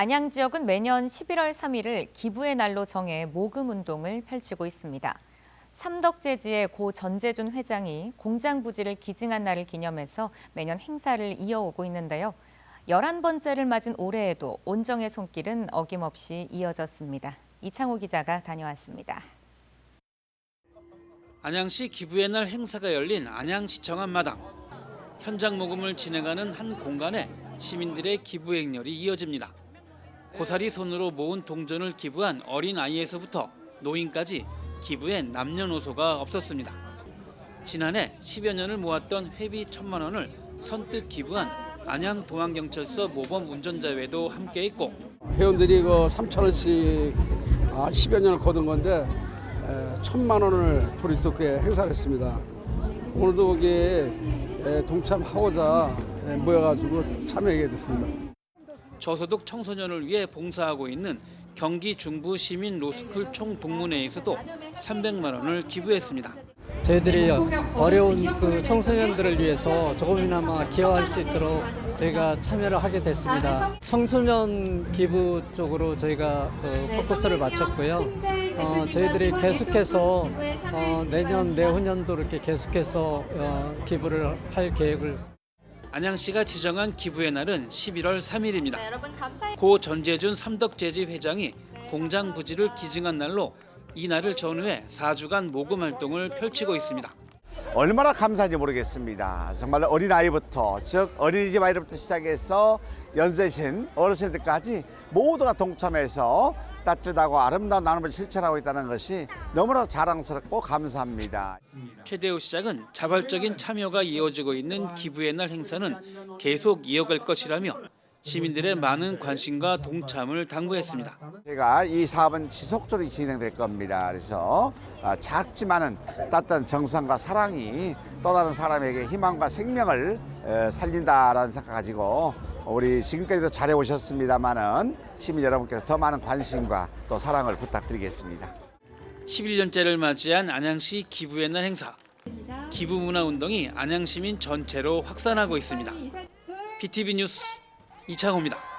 안양 지역은 매년 11월 3일을 기부의 날로 정해 모금 운동을 펼치고 있습니다. 삼덕재지의 고 전재준 회장이 공장 부지를 기증한 날을 기념해서 매년 행사를 이어오고 있는데요. 11번째를 맞은 올해에도 온정의 손길은 어김없이 이어졌습니다. 이창호 기자가 다녀왔습니다. 안양시 기부의 날 행사가 열린 안양시청 앞마당. 현장 모금을 진행하는 한 공간에 시민들의 기부 행렬이 이어집니다. 고사리 손으로 모은 동전을 기부한 어린 아이에서부터 노인까지 기부에 남녀노소가 없었습니다. 지난해 10여 년을 모았던 회비 천만 원을 선뜻 기부한 안양 동안경찰서 모범 운전자 외도 함께 있고 회원들이 그 3천 원씩 아, 10여 년을 거둔 건데 에, 천만 원을 불이토크에 행사를 했습니다. 오늘도 거기에 에, 동참하고자 에, 모여가지고 참여하게 됐습니다. 저소득 청소년을 위해 봉사하고 있는 경기 중부 시민 로스쿨 총동문회에서도 300만 원을 기부했습니다. 저희들이 어려운 그 청소년들을 위해서 조금이나마 기여할 수 있도록 저희가 참여를 하게 됐습니다. 청소년 기부 쪽으로 저희가 그 포커스를 맞췄고요. 어, 저희들이 계속해서 어, 내년 내후년도 이렇게 계속해서 어, 기부를 할 계획을 안양시가 지정한 기부의 날은 11월 3일입니다. 네, 여러분 감사해요. 고 전재준 삼덕재지 회장이 공장 부지를 기증한 날로 이 날을 전후해 4주간 모금 활동을 펼치고 있습니다. 얼마나 감사한지 모르겠습니다. 정말 어린아이부터 즉 어린이집 아이들부터 시작해서 연세신 어르신들까지 모두가 동참해서 따뜻하고 아름다운 나눔을 실천하고 있다는 것이 너무나 자랑스럽고 감사합니다. 최대호 시장은 자발적인 참여가 이어지고 있는 기부의 날 행사는 계속 이어갈 것이라며 시민들의 많은 관심과 동참을 당부했습니다. 제가 이 사업은 지속적으로 진행될 겁니다. 그래서 아, 작지만은 따뜻한 정성과 사랑이 또 다른 사람에게 희망과 생명을 에, 살린다라는 생각 가지고 우리 지금까지도 잘해 오셨습니다만은 시민 여러분께서 더 많은 관심과 또 사랑을 부탁드리겠습니다. 11년째를 맞이한 안양시 기부의 날 행사. 기부 문화 운동이 안양 시민 전체로 확산하고 있습니다. PTV 뉴스 이창호입니다.